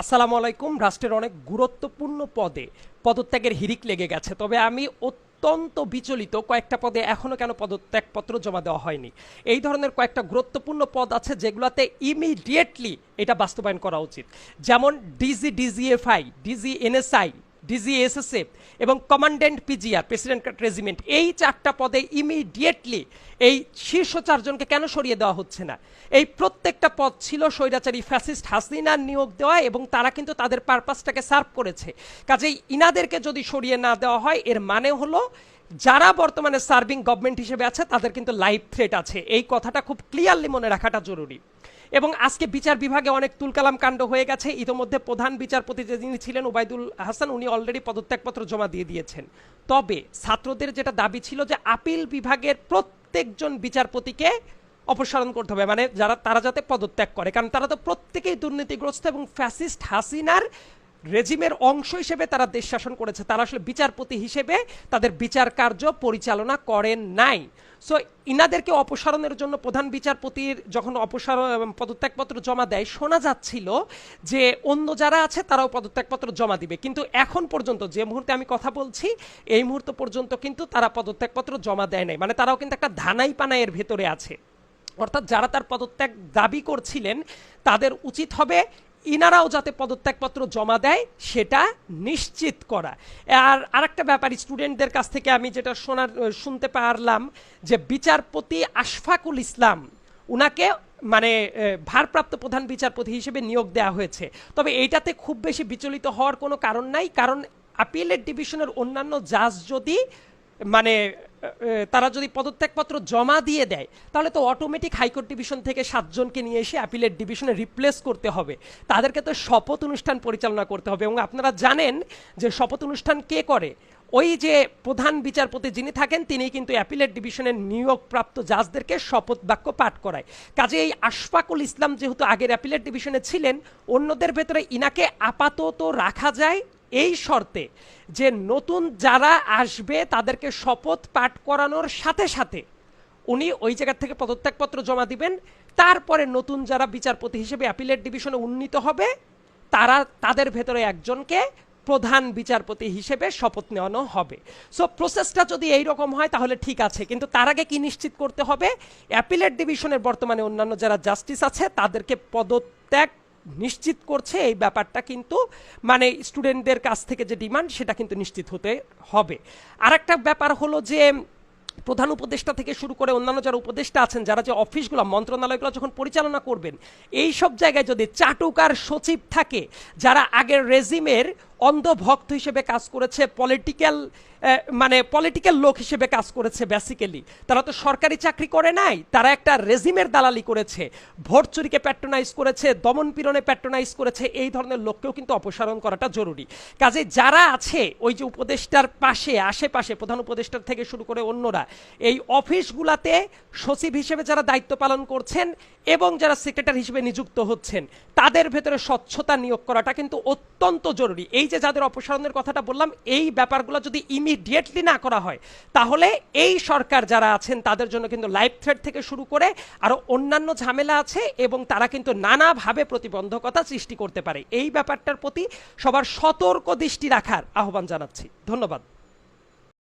আসসালামু আলাইকুম, রাষ্ট্রের অনেক গুরুত্বপূর্ণ পদে পদত্যাগের হিরিক লেগে গেছে। তবে আমি অত্যন্ত বিচলিত, কয়েকটা পদে এখনও কেন পদত্যাগপত্র জমা দেওয়া হয়নি। এই ধরনের কয়েকটা গুরুত্বপূর্ণ পদ আছে যেগুলোতে ইমিডিয়েটলি এটা বাস্তবায়ন করা উচিত। যেমন DG DGFI DG NSI DGSSF এবং কমান্ড্যান্ট পিজিআর প্রেসিডেন্ট রেজিমেন্ট এই চারটা পদে ইমিডিয়েটলি এই শীর্ষ চারজনকে কেন সরিয়ে দেওয়া হচ্ছে না? এই প্রত্যেকটা পদ ছিল স্বৈরাচারী ফ্যাসিস্ট হাসিনার নিয়োগ দেওয়া এবং তারা কিন্তু তাদের পারপাসটাকে সার্ভ করেছে। কাজেই ইনাদেরকে যদি সরিয়ে না দেওয়া হয়, এর মানে হলো যারা বর্তমানে সার্ভিং গভর্নমেন্ট হিসেবে আছে, তাদের কিন্তু লাইফ থ্রেট আছে। এই কথাটা খুব ক্লিয়ারলি মনে রাখাটা জরুরি। এবং আজকে বিচার বিভাগে অনেক তুলকালাম কাণ্ড হয়ে গেছে। ইতোমধ্যে প্রধান বিচারপতি যে যিনি ছিলেন, ওবায়দুল হাসান, উনি অলরেডি পদত্যাগপত্র জমা দিয়ে দিয়েছেন। তবে ছাত্রদের যেটা দাবি ছিল যে আপিল বিভাগের প্রত্যেকজন বিচারপতিকে অপসারণ করতে হবে। মানে যারা, তারা যাতে পদত্যাগ করে। কারণ তারা তো প্রত্যেকেই দুর্নীতিগ্রস্ত এবং ফ্যাসিস্ট হাসিনার রেজিমের অংশ হিসেবে তারা দেশ শাসন করেছে। তারা আসলে বিচারপতি হিসেবে তাদের বিচার কার্য পরিচালনা করেন নাই। সো ইনাদেরকে অপসারণের জন্য প্রধান বিচারপতির যখন অপসারণ পদত্যাগপত্র জমা দেয়, শোনা যাচ্ছিল যে অন্য যারা আছে তারাও পদত্যাগপত্র জমা দিবে। কিন্তু এখন পর্যন্ত যে মুহূর্তে আমি কথা বলছি, এই মুহূর্ত পর্যন্ত কিন্তু তারা পদত্যাগপত্র জমা দেয় নাই। মানে তারাও কিন্তু একটা ধানাই পানাইয়ের ভেতরে আছে। অর্থাৎ যারা তার পদত্যাগ দাবি করছিলেন, তাদের উচিত হবে ইনারাও যাতে পদত্যাগপত্র জমা দেয়, সেটা নিশ্চিত করা। আর আরেকটা ব্যাপার স্টুডেন্টদের কাছ থেকে আমি যেটা শোনার শুনতে পারলাম যে বিচারপতি আশফাকুল ইসলাম, উনাকে মানে ভারপ্রাপ্ত প্রধান বিচারপতি হিসেবে নিয়োগ দেওয়া হয়েছে। তবে এইটাতে খুব বেশি বিচলিত হওয়ার কোনো কারণ নাই, কারণ আপিলের ডিভিশনের অন্যান্য জাজ যদি মানে তারা যদি পদত্যাগপত্র জমা দিয়ে দেয়, তাহলে তো অটোমেটিক হাইকোর্ট ডিভিশন থেকে সাতজনকে নিয়ে এসে অ্যাপিলেট ডিভিশনে রিপ্লেস করতে হবে। তাদেরকে তো শপথ অনুষ্ঠান পরিচালনা করতে হবে এবং আপনারা জানেন যে শপথ অনুষ্ঠান কে করে? ওই যে প্রধান বিচারপতি যিনি থাকেন তিনি কিন্তু অ্যাপিলেট ডিভিশনের নিয়োগপ্রাপ্ত জাজদেরকে শপথ বাক্য পাঠ করায়। কাজে এই আশফাকুল ইসলাম যেহেতু আগের অ্যাপিলেট ডিভিশনে ছিলেন, অন্যদের ভেতরে ইনাকে আপাতত রাখা যায়। এই শর্তে যে নতুন যারা আসবে তাদেরকে শপথ পাঠ করানোর সাথে সাথে উনি ওই জায়গা থেকে পদত্যাগপত্র জমা দিবেন। তারপরে নতুন যারা বিচারপতি হিসেবে অ্যাপিলেট ডিভিশনে উন্নীত হবে, তারা তাদের ভেতরে একজনকে প্রধান বিচারপতি হিসেবে শপথ নেওয়ানো হবে। সো প্রসেসটা যদি এই রকম হয় তাহলে ঠিক আছে, কিন্তু তার আগে কি নিশ্চিত করতে হবে? অ্যাপিলেট ডিভিশনের বর্তমানে অন্যান্য যারা জাস্টিস আছে, তাদেরকে পদত্যাগ নিশ্চিত করছে এই ব্যাপারটা কিন্তু মানে স্টুডেন্টদের কাছ থেকে যে ডিমান্ড, সেটা কিন্তু নিশ্চিত হতে হবে। আর একটা ব্যাপার হলো যে, প্রধান উপদেষ্টা থেকে শুরু করে অন্যান্য যারা উপদেষ্টা আছেন, যারা যে অফিসগুলো, মন্ত্রণালয়গুলো যখন পরিচালনা করবেন, এই সব জায়গায় যদি চাটুকার সচিব থাকে, যারা আগের রেজিমের অন্ধভক্ত হিসেবে কাজ করেছে পলিটিক্যাল মানে পলিটিক্যাল লোক হিসেবে কাজ করেছে বেসিক্যালি তারা তো সরকারি চাকরি করে নাই, তারা একটা রেজিমের দালালি করেছে। ভোট চুরিকে প্যাট্রোনাইজ করেছে, দমন পীড়নে প্যাট্রোনাইজ করেছে, এই ধরনের লোককেও কিন্তু অপসারণ করাটা জরুরি। কাজে যারা আছে, ওই যে উপদেষ্টার পাশে, আশেপাশে, প্রধান উপদেষ্টার থেকে শুরু করে অন্যরা, এই অফিসগুলাতে সচিব হিসেবে যারা দায়িত্ব পালন করছেন এবং যারা সেক্রেটারি হিসেবে নিযুক্ত হচ্ছেন, তাদের ভেতরে স্বচ্ছতা নিয়োগ করাটা কিন্তু অত্যন্ত জরুরি। এই যে যাদের অপসারণের কথাটা বললাম, এই ব্যাপারগুলো যদি ইমিডিয়েটলি না করা হয়, তাহলে এই সরকার যারা আছেন, তাদের জন্য কিন্তু লাইফ থ্রেড থেকে শুরু করে আরও অন্যান্য ঝামেলা আছে এবং তারা কিন্তু নানাভাবে প্রতিবন্ধকতা সৃষ্টি করতে পারে। এই ব্যাপারটার প্রতি সবার সতর্ক দৃষ্টি রাখার আহ্বান জানাচ্ছি। ধন্যবাদ।